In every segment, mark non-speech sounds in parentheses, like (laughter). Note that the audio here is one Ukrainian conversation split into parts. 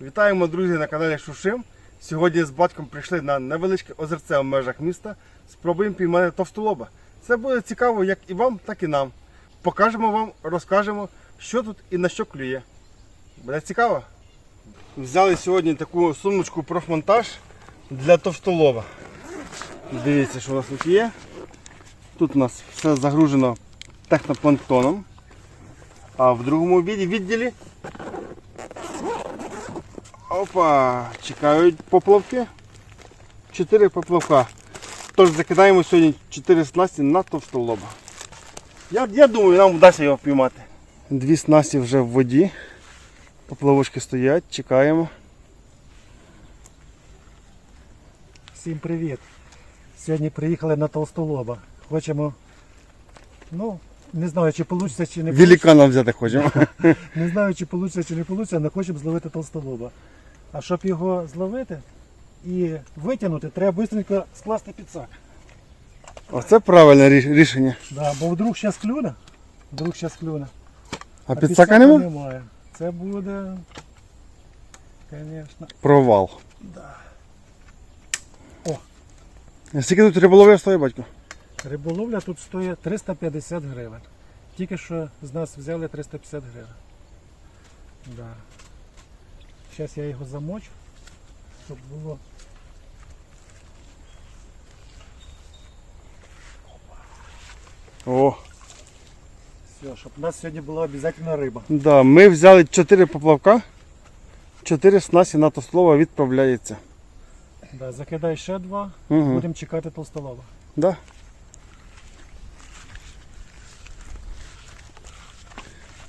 Вітаємо, друзі, на каналі Шушим. Сьогодні з батьком прийшли на невеличке озерце в межах міста. Спробуємо піймати товстолоба. Це буде цікаво як і вам, так і нам. Покажемо вам, розкажемо, що тут і на що клює. Буде цікаво. Взяли сьогодні таку сумочку профмонтаж для товстолоба. Дивіться, що у нас тут є. Тут у нас все загружено технопланктоном. А в другому відділі Опа, чекають поплавки. Чотири поплавка. Тож закидаємо сьогодні 4 снасті на товстолоба. Я, я думаю, нам вдасться його піймати. Дві снасті вже в воді. Поплавочки стоять, чекаємо. Всім привіт! Сьогодні приїхали на Толстолоба. Хочемо, ну, не знаю, чи вийде, чи не вийде. Великана взяти хочемо. (laughs) Не знаю, чи вийде, чи не вийде, але хочемо зловити Толстолоба. А щоб його зловити і витягнути, треба швидко скласти підсак. Оце правильне рішення. Да, бо вдруг зараз клюне. Вдруг зараз клюне. А підсака нема? немає. Це буде, звісно. Провал. Да. Скільки тут риболовів стоїть, батько? Риболовля тут стоїть 350 гривень. Тільки що з нас взяли 350 гривень. Да. Зараз я його замочу, щоб було. О, Все, щоб у нас сьогодні була обов'язково риба. да, ми взяли 4 поплавка. 4 снасті на товстолоба відправляється. Да, закидай ще два, Угу. будемо чекати толстолова. Да.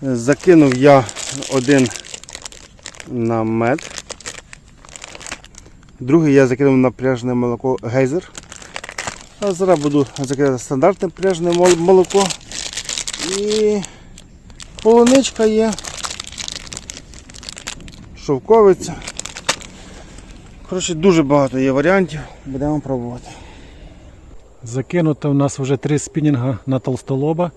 Закинув я один намет. Другий я закинув на пляжне молоко гейзер. А зараз буду закидати стандартне пляжне молоко. І полуничка є. Шовковиця. Коротше, дуже багато є варіантів. Будемо пробувати. Закинуто у нас вже три спінінга на толстолоба,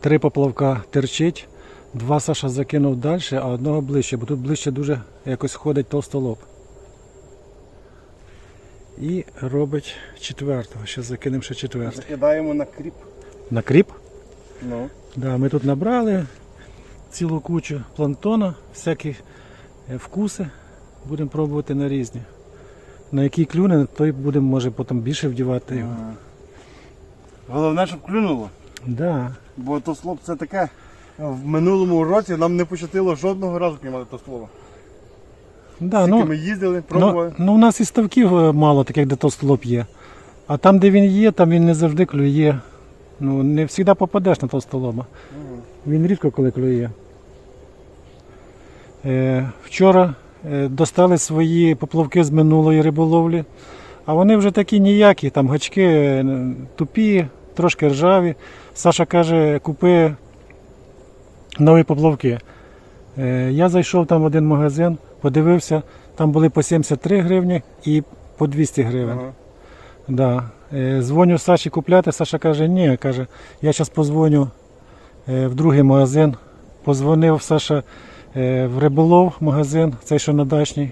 три поплавка терчить. Два Саша закинув далі, а одного ближче, бо тут ближче дуже якось ходить толстолоб. І робить четвертого. Зараз закинемо ще четвертий. Закидаємо на кріп. На кріп. Ну. Да, ми тут набрали цілу кучу планктона, всякі е, вкуси. Будемо пробувати на різні. На який клюне, той будемо може потім більше вдівати його. Головне, щоб клюнуло. Да. Бо то слоб це таке. В минулому році нам не пощастило жодного разу піймати то слово. Да, Тільки ну, ми їздили, Ну, пробували. ну у нас і ставків е, мало, таких, де толстолоб є. А там, де він є, там він не завжди клює. Ну, не завжди попадеш на толстолоба. Мгм. Він рідко коли клює. Е, вчора е, достали свої поплавки з минулої риболовлі, а вони вже такі ніякі, там гачки е, тупі, трошки ржаві. Саша каже, купи нові поплавки. Е, я зайшов там в один магазин, подивився, там були по 73 гривні і по 200 гривень. Ага. Да. Е, Дзвоню Саші купляти. Саша каже, ні, каже, я зараз позвоню е, в другий магазин. Позвонив Саша в риболов магазин, цей що на дачній.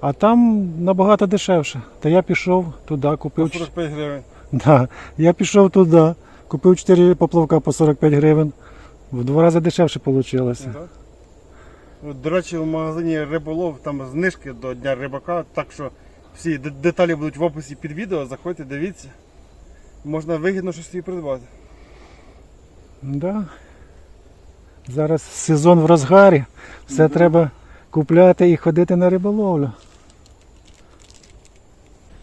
А там набагато дешевше. Та я пішов туди, купив. ч- 45 гривень. (laughs) Да, я пішов туди, купив 4 поплавка по 45 гривень. В два рази дешевше вийшло. Так. До речі, в магазині риболов там знижки до Дня рибака, так що всі деталі будуть в описі під відео, заходьте, дивіться. Можна вигідно щось собі придбати. Да. Зараз сезон в розгарі, все треба купляти і ходити на риболовлю.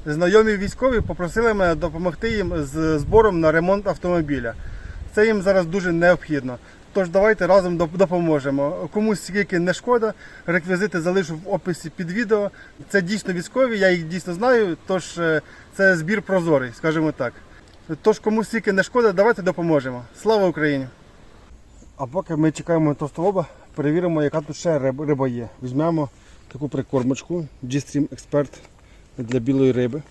Знайомі військові попросили мене допомогти їм з збором на ремонт автомобіля. Це їм зараз дуже необхідно. Тож давайте разом допоможемо. Комусь скільки не шкода, реквізити залишу в описі під відео. Це дійсно військові, я їх дійсно знаю, тож е, це збір прозорий, скажімо так. Тож комусь скільки не шкода, давайте допоможемо. Слава Україні! А поки ми чекаємо товстолоба, перевіримо, яка тут ще риба є. Візьмемо таку прикормочку G-Stream Expert для білої риби.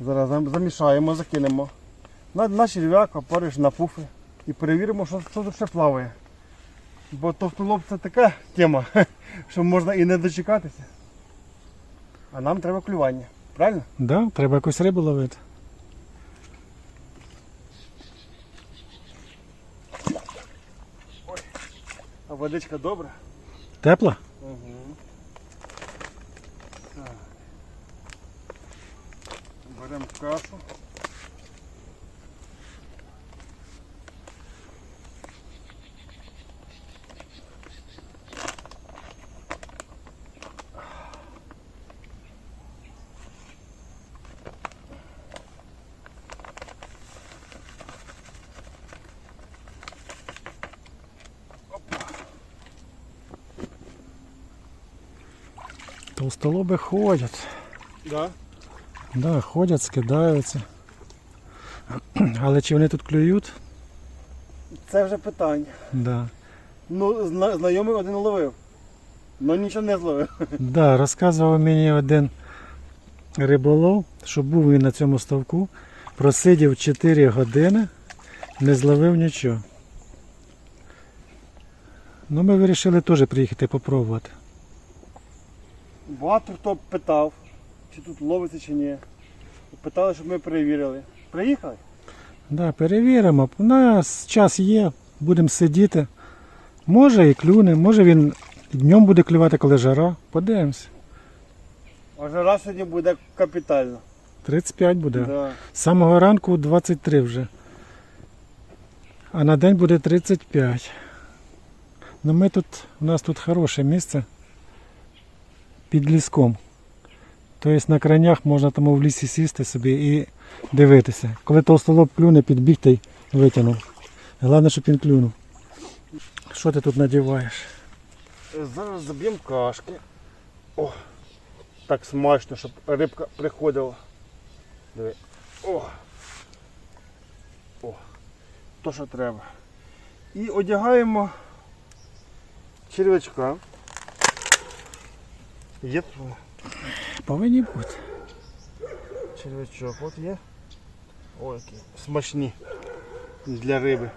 Зараз замішаємо, закинемо на, на черв'як, опариш, на пуфи і перевіримо, що, що тут ще плаває. Бо товстолоб це така тема, (laughs) що можна і не дочекатися. А нам треба клювання. Правильно? Да, треба якусь рибу ловити. А водичка добра. Тепла? Угу. Так. Беремо кашу. Толстолоби ходять. Да. Да, ходять, скидаються. Але чи вони тут клюють? Це вже питання. Да. Ну, зна- знайомий один ловив. Ну нічого не зловив. Да, розказував мені один риболов, що був він на цьому ставку, просидів 4 години, не зловив нічого. Ну, ми вирішили теж приїхати попробувати. Багато хто питав, чи тут ловиться чи ні. Питали, щоб ми перевірили. Приїхали? Да, перевіримо. У нас час є, будемо сидіти. Може і клюне, може він днем буде клювати, коли жара. Подивимось. А жара сьогодні буде капітально. 35 буде. Да. З самого ранку 23 вже. А на день буде 35. Ну ми тут, у нас тут хороше місце під ліском. Тобто на кранях можна тому в лісі сісти собі і дивитися. Коли толстолоб клюне, підбіг та й витягнув. Головне, щоб він клюнув. Що ти тут надіваєш? Зараз заб'ємо кашки. О, так смачно, щоб рибка приходила. Диви. О. О. То, що треба. І одягаємо черв'ячка. Є? Повинні бути. черв'ячок. От є. Ой, які смачні для риби.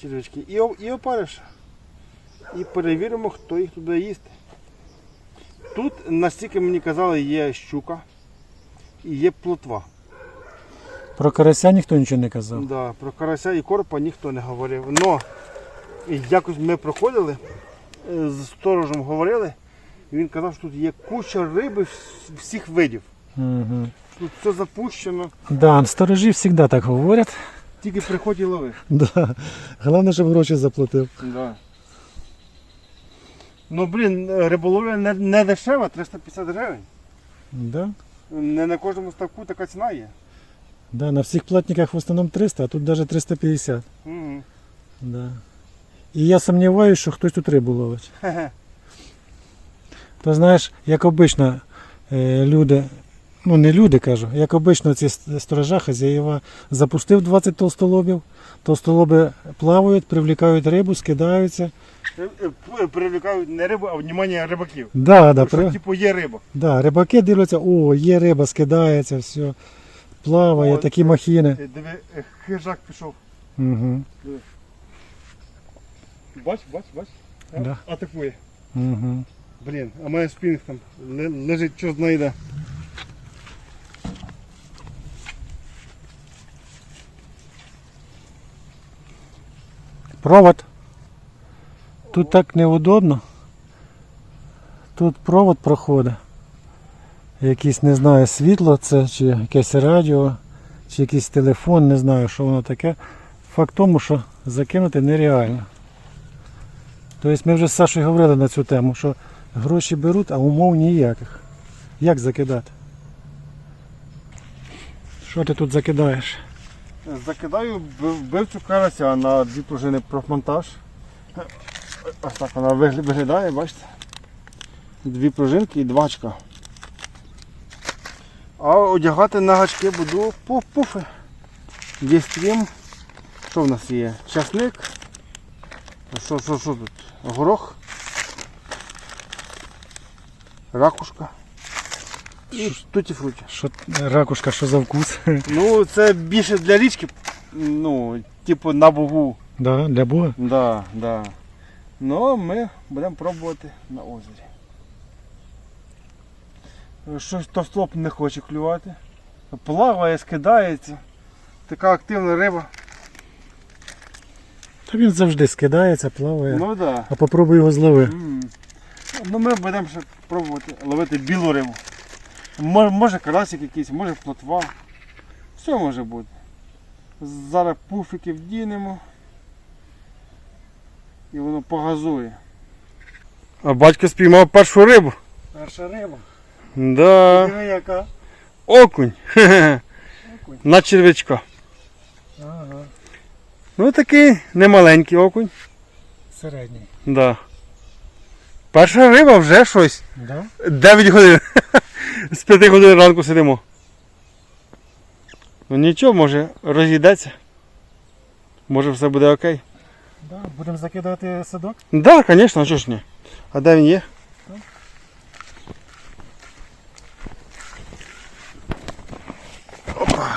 Черв'ячки. І, і опариш. І перевіримо, хто їх туди їсти. Тут, настільки мені казали, є щука і є плотва. Про карася ніхто нічого не казав. Да, про карася і коропа ніхто не говорив. Но якось ми проходили, е, з сторожем говорили, і він казав, що тут є куча риби всіх видів. Угу. Тут все запущено, Да, сторожі завжди так говорять. тільки приходь і лови. Да. Головне, щоб гроші заплатив. Да. Ну блін, риболовля не, не дешева, 350 гривень. Да. Не на кожному ставку така ціна є. Да, на всіх платниках в основному 300, а тут навіть 350. Угу. Да. І я сумніваюся, що хтось тут рибу ловить. Хе-хе. То знаєш, як обично е, люди, ну не люди кажу, як обично ці сторожа хазяєва запустив 20 толстолобів, толстолоби плавають, привлікають рибу, скидаються. Е, е, Привлікають не рибу, а внимання рибаків. Да, да, Що, при... типу, є риба. да, рибаки дивляться, о, є риба, скидається, все, плаває, О, такі махіни. Диви, хижак пішов. Угу. Бач, бач, бач. Да. Атакує. Угу. Блін, а мене спінг там ле- лежить, що знайде. Провод. Тут так неудобно. Тут провод проходить. Якийсь, не знаю, світло це, чи якесь радіо, чи якийсь телефон, не знаю, що воно таке. Факт тому, що закинути нереально. Тобто ми вже з Сашою говорили на цю тему, що гроші беруть, а умов ніяких. Як закидати? Що ти тут закидаєш? Закидаю вбивцю карася на дві пружини профмонтаж. Ось так вона виглядає, бачите? Дві пружинки і два гачка. А одягати на гачки буду пу- пуфи. Є стрім. Що в нас є? Часник. Що, що, що тут? Горох. Ракушка. І туті фруті. Що ракушка, що за вкус? (laughs) Ну, це більше для річки. Ну, типу на богу. да, для Бога. Да, да. Ну, ми будемо пробувати на озері. Щось товстоп не хоче клювати. Плаває, скидається. Така активна риба. Та він завжди скидається, плаває. Ну. Да. А попробуй його злови. М. Ну ми будемо ще пробувати ловити білу рибу. Може, може карасик якийсь, може плотва. Все може бути. Зараз пуфики вдінемо. І воно погазує. А батько спіймав першу рибу. Перша риба. Да. Диви яка. Окунь. (laughs) Окунь. На червячка. Ага. Ну такий немаленький окунь. Середній. Да. Перша риба вже щось. Да? 9 годин. (laughs) З 5 годин ранку сидимо. Ну нічого, може розійдеться. Може все буде окей. Да. Будемо закидати садок. Так, да, звісно, а чого ж ні. А де він є? Опа.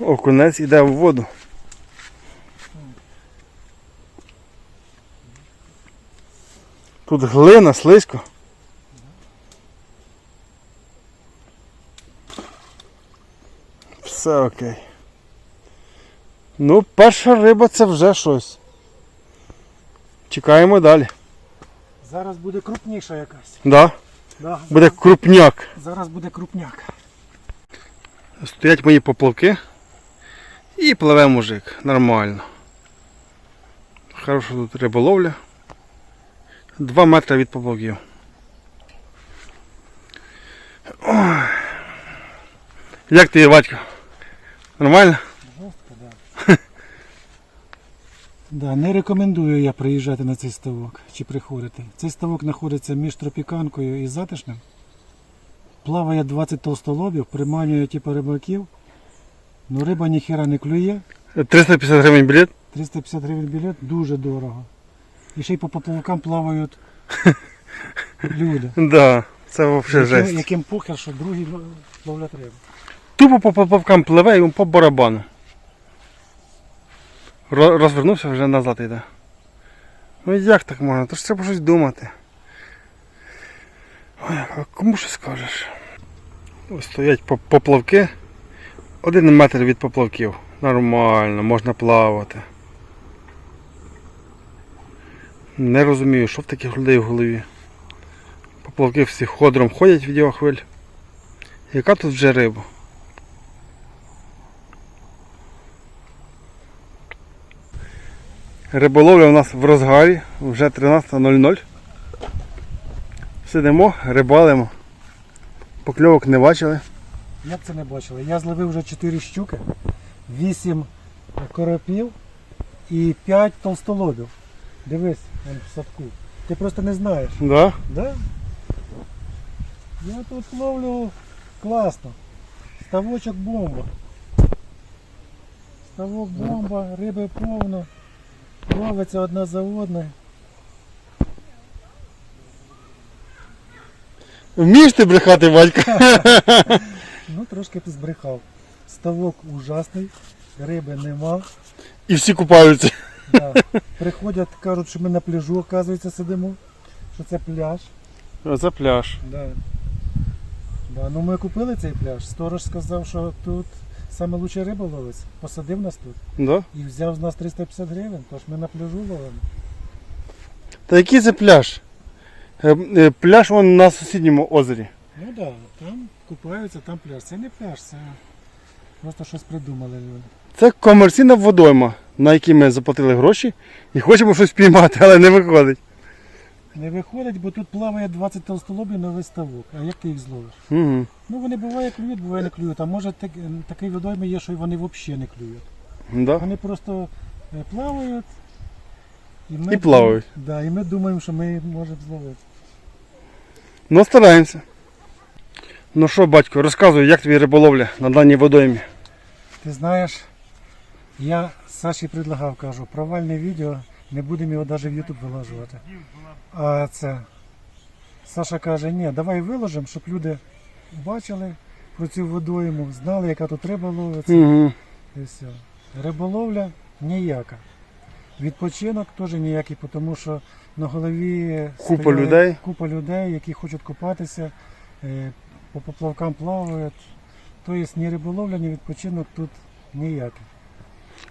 Окунець іде в воду. Тут глина, слизько. Все окей. Ну, перша риба це вже щось. Чекаємо далі. Зараз буде крупніша якась. Да, Да. буде крупняк. Зараз буде крупняк. Стоять мої поплавки і пливе мужик. Нормально. Хороша тут риболовля. Два метри від поплавків. Ой. Як ти, батько? Нормально? Жорстко, да. (laughs) да, не рекомендую я приїжджати на цей ставок чи приходити. Цей ставок знаходиться між тропіканкою і затишним. Плаває 20 толстолобів, приманює типу рибаків. Ну риба ніхера не клює. 350 гривень білет. 350 гривень білет дуже дорого. І ще й по поплавкам плавають (laughs) люди. Да, це взагалі жесть. яким похер, що другі ловлять рибу. Тупо по поплавкам пливе і по барабану. Ро- Розвернувся вже назад йде. Ну як так можна? То ж треба щось думати. Ой, а кому що скажеш? Ось стоять по- поплавки. Один метр від поплавків. Нормально, можна плавати. Не розумію, що в таких людей в голові. Поплавки всі ходором ходять від його хвиль. Яка тут вже риба? Риболовля у нас в розгарі, вже 13.00. Сидимо, рибалимо. Покльовок не бачили. Як це не бачили? Я зловив вже 4 щуки, 8 коропів і 5 толстолобів. Дивись, вон в садку. Ти просто не знаєш. Да? Да? Я тут ловлю класно. Ставочок бомба. Ставок бомба, риби повно. Ловиться одна за одною. Вмієш ти брехати, Валька? (laughs) Ну трошки ти збрехав. Ставок ужасний, риби нема. І всі купаються. Да. Приходять, кажуть, що ми на пляжу, оказується, сидимо. Що це пляж. Оце пляж. Да. Да. Ну ми купили цей пляж. Сторож сказав, що тут саме лучша риба ловиться. Посадив нас тут Да? і взяв з нас 350 гривень, тож ми на пляжу ловимо. Та який це пляж? Е, е, Пляж он на сусідньому озері. Ну так, да, там купаються, там пляж. Це не пляж, це просто щось придумали люди. Це комерційна водойма, на якій ми заплатили гроші і хочемо щось піймати, але не виходить. Не виходить, бо тут плаває 20 толстолобів на весь ставок. А як ти їх зловиш? Угу. Ну вони буває клюють, буває не клюють. А може так, такий водойми є, що вони взагалі не клюють. Да. Вони просто е, плавають. І, І плавають. Да, і ми думаємо, що ми їх можемо зловити. Ну, стараємося. Ну що, батько, розказуй, як тобі риболовля на даній водоймі. Ти знаєш, я Саші предлагав, кажу, провальне відео, не будемо його навіть в YouTube вилажувати. А це. Саша каже, ні, давай виложимо, щоб люди бачили про цю водойму, знали, яка тут риба ловиться. Угу. І все. Риболовля ніяка. Відпочинок теж ніякий, тому що на голові Купа стояли людей. купа людей, які хочуть купатися, е, по поплавкам плавають. Тобто ні риболовля, ні відпочинок тут ніякий.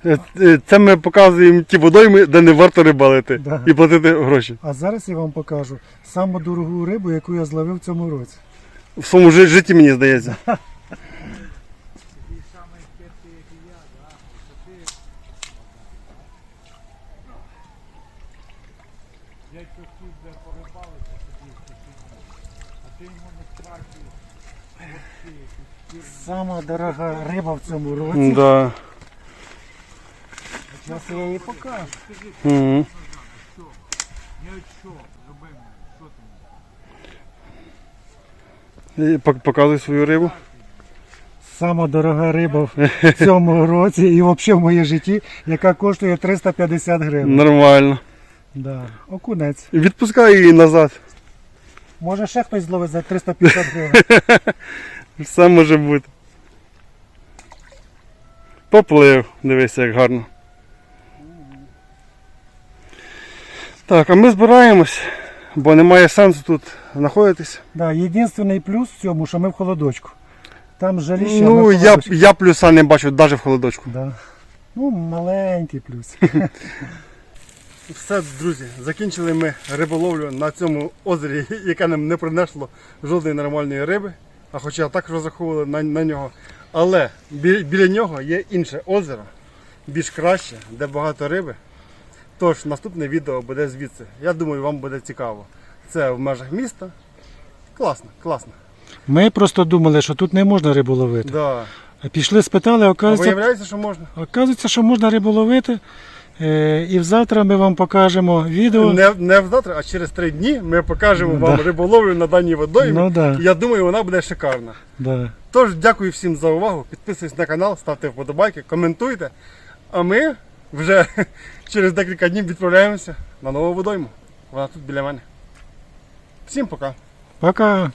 Е, е, Це ми показуємо ті водойми, де не варто рибалити Да. і платити гроші. А зараз я вам покажу саму дорогу рибу, яку я зловив в цьому році. В своєму житті, мені здається. (laughs) Сама дорога риба в цьому році. Да. Зараз я її покажу. Угу. Показуй свою рибу. Сама дорога риба в цьому році і взагалі в моєму житті, яка коштує 350 гривень. Нормально. Да. Окунець. Відпускай її назад. Може ще хтось зловить за 350 гривень. Все може бути. Поплив, дивися, як гарно. Так, а ми збираємось, бо немає сенсу тут знаходитись. Да, єдиний плюс в цьому, що ми в холодочку. Там жаліще, ми Ну, в я, холодочку. я плюса не бачу навіть в холодочку. Да. Ну, маленький плюс. (laughs) Все, друзі, закінчили ми риболовлю на цьому озері, (laughs) яке нам не принесло жодної нормальної риби, а хоча так розраховували на, на нього. Але бі- біля нього є інше озеро, більш краще, де багато риби. Тож наступне відео буде звідси. Я думаю, вам буде цікаво. Це в межах міста. Класно, класно. Ми просто думали, що тут не можна рибу ловити. Да. Пішли, спитали, А оказується, виявляється, що можна. оказується, що можна рибу ловити. Е, і завтра ми вам покажемо відео. Не, не завтра, а через три дні ми покажемо вам риболовлю на даній водоймі. Ну да, Я думаю, вона буде шикарна. да. Тож дякую всім за увагу. Підписуйтесь на канал, ставте вподобайки, коментуйте. А ми вже (laughs) через декілька днів відправляємося на нову водойму. Вона тут біля мене. Всім пока. Пока.